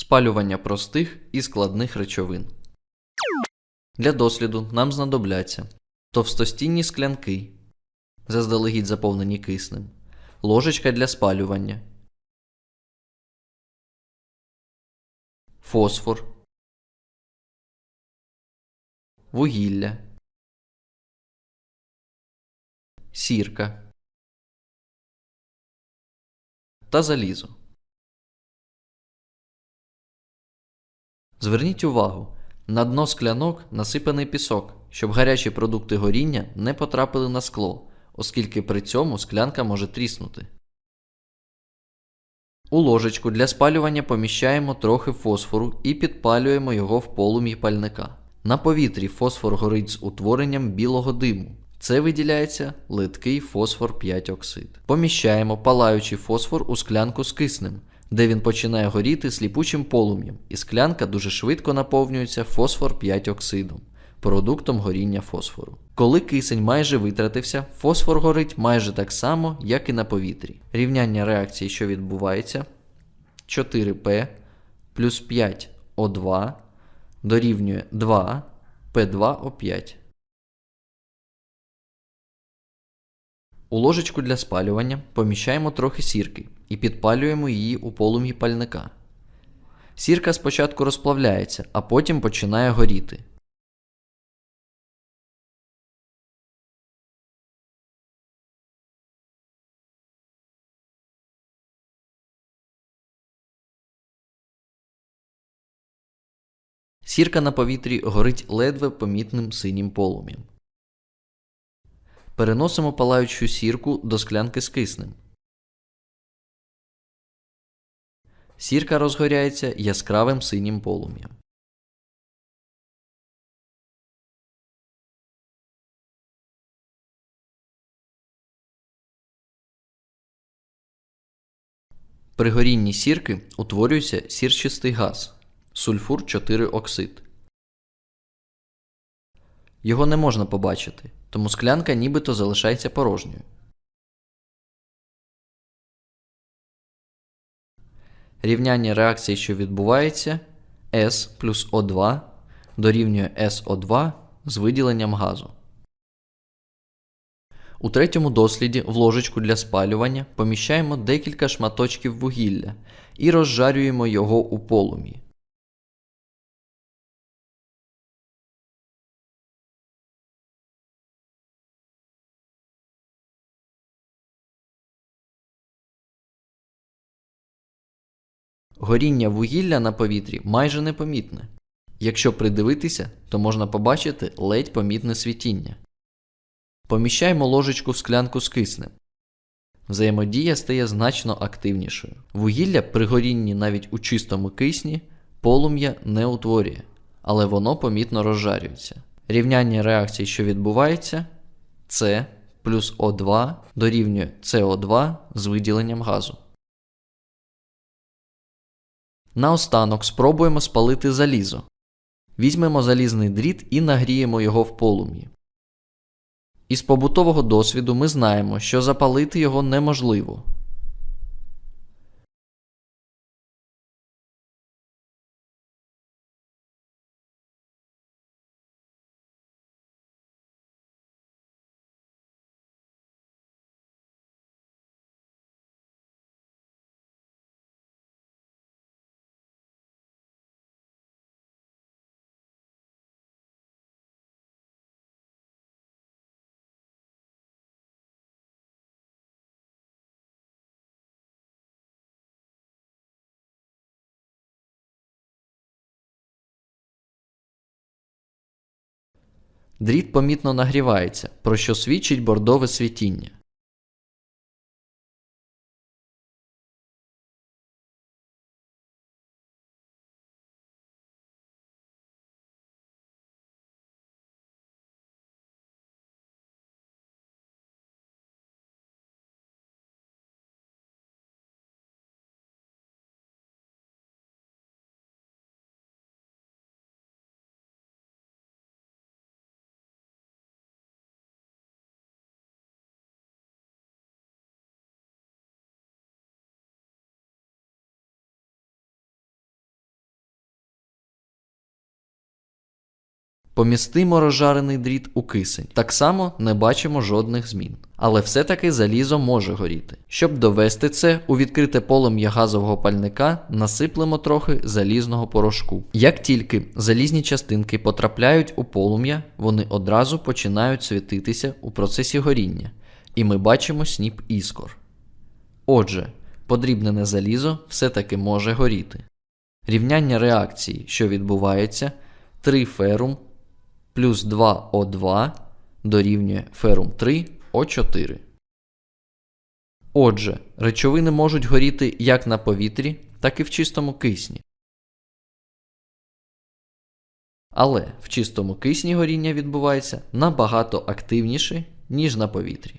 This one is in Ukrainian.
Спалювання простих і складних речовин. Для досліду нам знадобляться товстостінні склянки, заздалегідь заповнені киснем, ложечка для спалювання, фосфор, вугілля, сірка та залізо. Зверніть увагу, на дно склянок насипаний пісок, щоб гарячі продукти горіння не потрапили на скло, оскільки при цьому склянка може тріснути. У ложечку для спалювання поміщаємо трохи фосфору і підпалюємо його в полум'ї пальника. На повітрі фосфор горить з утворенням білого диму. Це виділяється литкий фосфор 5 оксид. Поміщаємо палаючий фосфор у склянку з киснем, де він починає горіти сліпучим полум'ям, і склянка дуже швидко наповнюється фосфор 5 оксидом, продуктом горіння фосфору. Коли кисень майже витратився, фосфор горить майже так само, як і на повітрі. Рівняння реакції, що відбувається, 4P плюс 5O2 дорівнює 2 P2O5. У ложечку для спалювання поміщаємо трохи сірки і підпалюємо її у полум'ї пальника. Сірка спочатку розплавляється, а потім починає горіти. Сірка на повітрі горить ледве помітним синім полум'ям. Переносимо палаючу сірку до склянки з киснем. Сірка розгоряється яскравим синім полум'ям. При горінні сірки утворюється сірчистий газ сульфур 4 оксид. Його не можна побачити, тому склянка нібито залишається порожньою. Рівняння реакції, що відбувається, S плюс O2 дорівнює SO2 з виділенням газу. У третьому досліді в ложечку для спалювання поміщаємо декілька шматочків вугілля і розжарюємо його у полум'ї. Горіння вугілля на повітрі майже непомітне. Якщо придивитися, то можна побачити ледь помітне світіння. Поміщаємо ложечку в склянку з киснем. Взаємодія стає значно активнішою. Вугілля при горінні навіть у чистому кисні полум'я не утворює, але воно помітно розжарюється. Рівняння реакцій, що відбувається, С плюс О2 дорівнює СО2 з виділенням газу. Наостанок спробуємо спалити залізо. Візьмемо залізний дріт і нагріємо його в полум'ї. Із побутового досвіду ми знаємо, що запалити його неможливо. Дріт помітно нагрівається, про що свідчить бордове світіння. Помістимо розжарений дріт у кисень. Так само не бачимо жодних змін. Але все-таки залізо може горіти. Щоб довести це, у відкрите полум'я газового пальника насиплемо трохи залізного порошку. Як тільки залізні частинки потрапляють у полум'я, вони одразу починають світитися у процесі горіння, і ми бачимо сніп іскор. Отже, подрібнене залізо все-таки може горіти. Рівняння реакції, що відбувається, 3 ферум плюс 2О2 дорівнює ферум 3 О4. Отже, речовини можуть горіти як на повітрі, так і в чистому кисні. Але в чистому кисні горіння відбувається набагато активніше, ніж на повітрі.